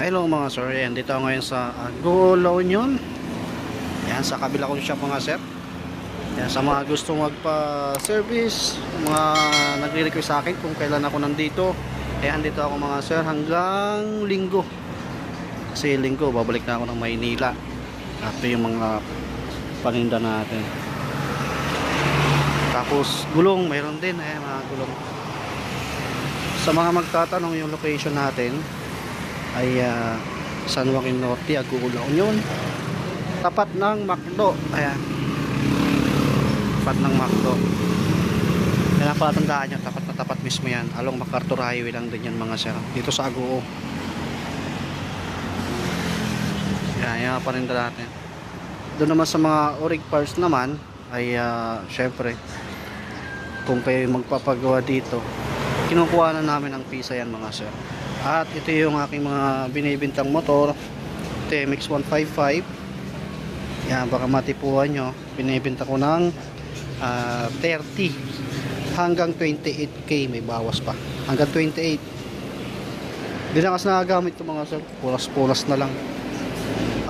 Hello mga sir, yan dito ngayon sa Ago La Union. Yan sa kabila kong shop mga sir. Yan sa mga gusto magpa-service Mga nagre-request sa akin kung kailan ako nandito. Yan dito ako mga sir hanggang linggo. Kasi linggo babalik na ako ng Maynila. Ito yung mga paninda natin. Tapos gulong, mayroon din eh mga gulong. Sa mga magtatanong yung location natin ay uh, San Joaquin Norte, Agula Union. Tapat ng Macdo. Ayan. Tapat ng Macdo. Kaya pala tandaan nyo tapat na tapat mismo yan. Along MacArthur Highway lang din yan mga sir. Dito sa Aguo. Yan yan pa rin natin. Doon naman sa mga orig parts naman ay uh, syempre kung kayo magpapagawa dito kinukuha na namin ang pisa yan mga sir at ito yung aking mga binibintang motor TMX 155 yan baka matipuhan nyo. Binibinta ko ng ah, 30 hanggang 28k may bawas pa. Hanggang 28 di na kasi nagagamit ito mga sir. Pulas pulas na lang.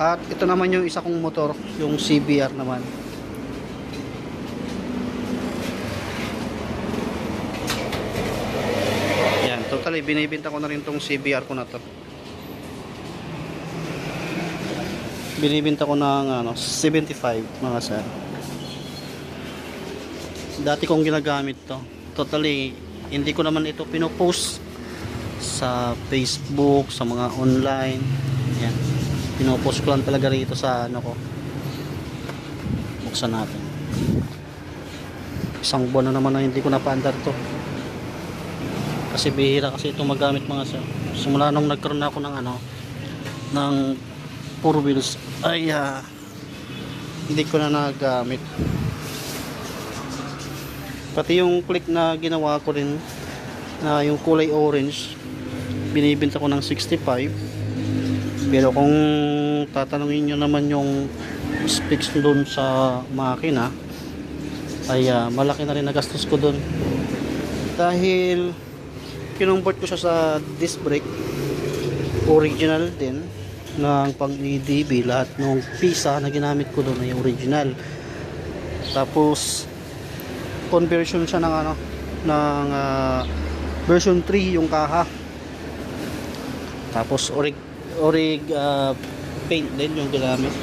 At ito naman yung isa kong motor yung CBR naman totally binibenta ko na rin tong CBR ko na to. Binibenta ko ng ano, 75 mga sir. Dati kong ginagamit to. Totally hindi ko naman ito pinopost sa Facebook, sa mga online. Yan. Pinopost ko lang talaga rito sa ano ko. Buksan natin. Isang buwan na naman na hindi ko napaandar to kasi bihira kasi ito magamit mga sir. Simula nung nagkaroon na ako ng ano ng four wheels ay ah, hindi ko na nagamit. Pati yung click na ginawa ko rin na yung kulay orange binibenta ko ng 65 pero kung tatanungin nyo naman yung specs doon sa makina ay ah, malaki na rin nagastos ko doon dahil kinumport ko siya sa disc brake. Original din ng pang EDB lahat ng pisa na ginamit ko doon ay original. Tapos conversion siya ng ano ng ah, version 3 yung kaha. Tapos orig orig ah, paint din yung ginamit.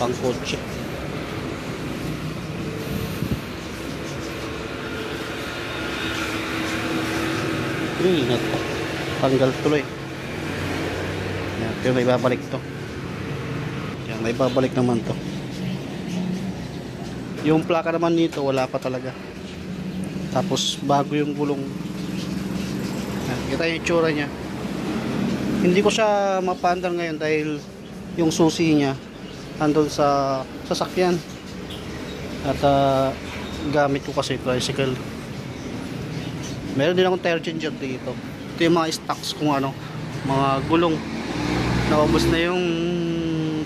Pang kotse Ingat pa. Tanggal tuloy. Yan, pero may babalik to. Yan, may babalik naman to. Yung plaka naman nito, wala pa talaga. Tapos, bago yung gulong. Yan, kita yung itsura niya. Hindi ko siya mapandar ngayon dahil yung susi niya andun sa sasakyan. At ah, gamit ko kasi tricycle. Meron din akong tire changer dito. Ito yung mga stocks kung ano, mga gulong. Naubos na yung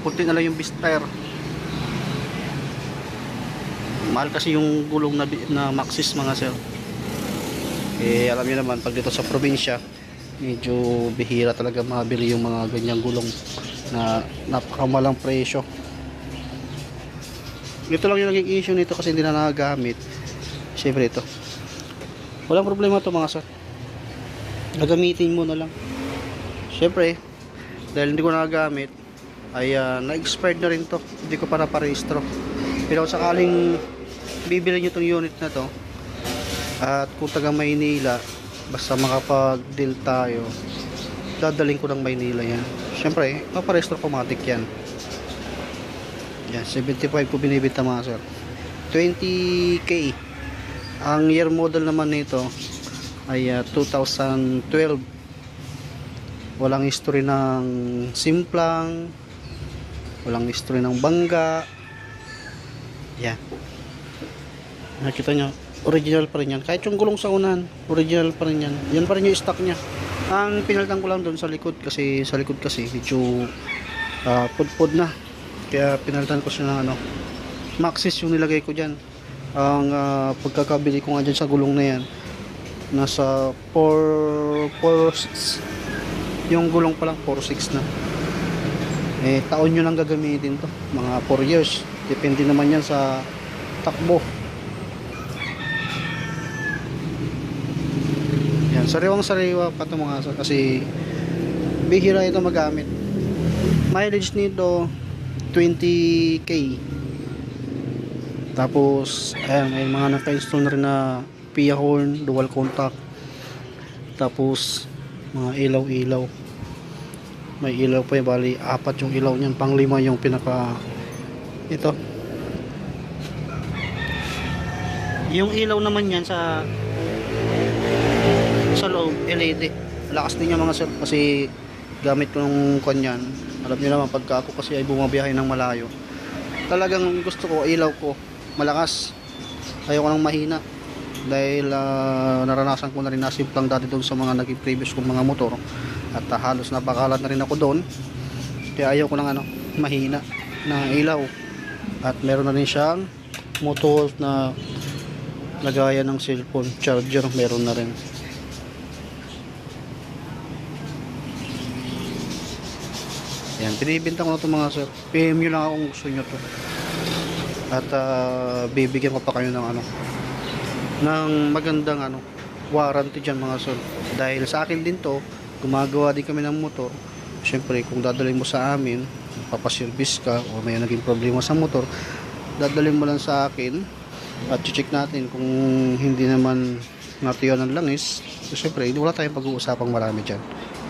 kunti na lang yung beast tire. Mahal kasi yung gulong na, na Maxis mga sir. Eh alam niyo naman pag dito sa probinsya, medyo bihira talaga mabili yung mga ganyang gulong na napakamalang presyo. Ito lang yung naging issue nito kasi hindi na nagagamit. Siyempre ito. Walang problema to mga sir. Gagamitin mo na lang. Siyempre, dahil hindi ko nagagamit, ay ah, na-expired na rin to. Hindi ko pa naparehistro. Pero sakaling bibili nyo tong unit na to, at kung taga Maynila, basta makapag-deal tayo, dadaling ko ng Maynila yan. Siyempre, maparehistro automatic yan. Yan, 75 ko binibita mga sir. 20k. Ang year model naman nito ay ah, 2012. Walang history ng simplang, walang history ng bangga. Yan. Nakita nyo, original pa rin yan. Kahit yung gulong sa unan, original pa rin yan. Yan pa rin yung stock niya. Ang pinalitan ko lang doon sa likod kasi sa likod kasi medyo ah, pudpud na. Kaya pinalitan ko siya ng ano, Maxis yung nilagay ko dyan. Ang ah, pagkakabili ko nga dyan sa gulong na yan, nasa 4, 4, Yung gulong pa lang 4.6 na. Eh, taon nyo lang gagamitin to. Mga 4 years. Depende naman yan sa takbo. Yan, sariwang sariwa pa ito mga sir. Kasi bihira ito magamit. Mileage nito 20k. Tapos, ayan, may mga naka-install na rin na Pia horn, dual contact. Tapos, mga ilaw-ilaw. May ilaw pa yung bali, apat yung ilaw niyan, pang lima yung pinaka ito. Yung ilaw naman yan sa sa loob, LED. Lakas din yung mga sir kasi gamit ko ng kanyan. Alam niyo naman pagka ako kasi ay bumabiyahe ng malayo. Talagang gusto ko, ilaw ko, malakas. Ayoko nang mahina. Dahil ah, naranasan ko na rin na simplang dati doon sa mga naging previous kong mga motor. At ah, halos napakalat na rin ako doon. Kaya ayaw ko ng ano, mahina na ilaw. At meron na rin siyang motor na lagayan ng cellphone charger meron na rin yan binibinta ko na ito mga sir PM nyo lang ako kung gusto nyo to at ah, bibigyan ko pa kayo ng ano ng magandang ano warranty dyan mga sir dahil sa akin din to gumagawa din kami ng motor. Syempre kung dadalhin mo sa amin papaservice ka o may naging problema sa motor dadalhin mo lang sa akin at check natin kung hindi naman natuyo ng langis. So, syempre wala tayong pag-uusapang marami dyan.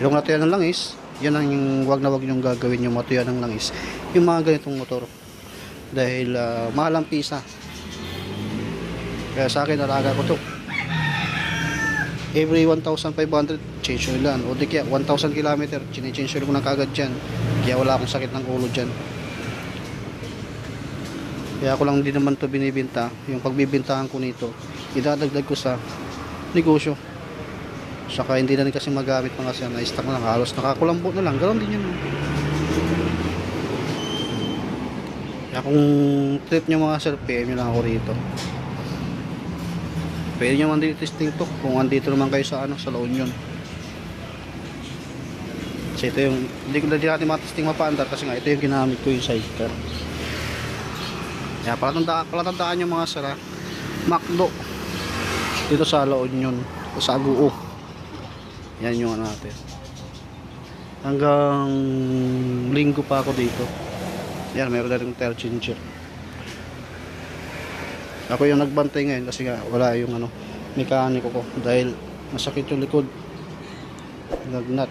Yung natuyo ng langis yan ang wag na wag yung gagawin yung matuyo ng langis. Yung mga ganitong motor dahil ah, mahal ang pisa. Kaya sa akin nalaga ko to. Every 1,500 change oil lang. O di kaya 1,000 km change oil ko na kagad dyan. Kaya wala akong sakit ng ulo dyan. Kaya ako lang din naman to binibinta. Yung pagbibintahan ko nito idadagdag ko sa negosyo. Saka hindi na rin kasi magamit mga siya na stock na lang. Halos nakakulambo na lang. Ganoon din yun kaya kung trip nyo mga sir PM nyo lang ako rito. Pwede nyo man din testing to kung andito naman kayo sa ano sa La Union. Kasi ito yung hindi ko na din natin matesting mapaandar kasi nga ito yung ginamit ko yung sidecar. Kaya palatanda, palatandaan nyo mga sir ha. Macdo dito sa La Union o sa Aguo. Yan yung ano natin. Hanggang linggo pa ako dito yan meron na rin tire changer ako yung nagbantay ngayon kasi nga wala yung ano mekaniko ko dahil masakit yung likod. Nagnat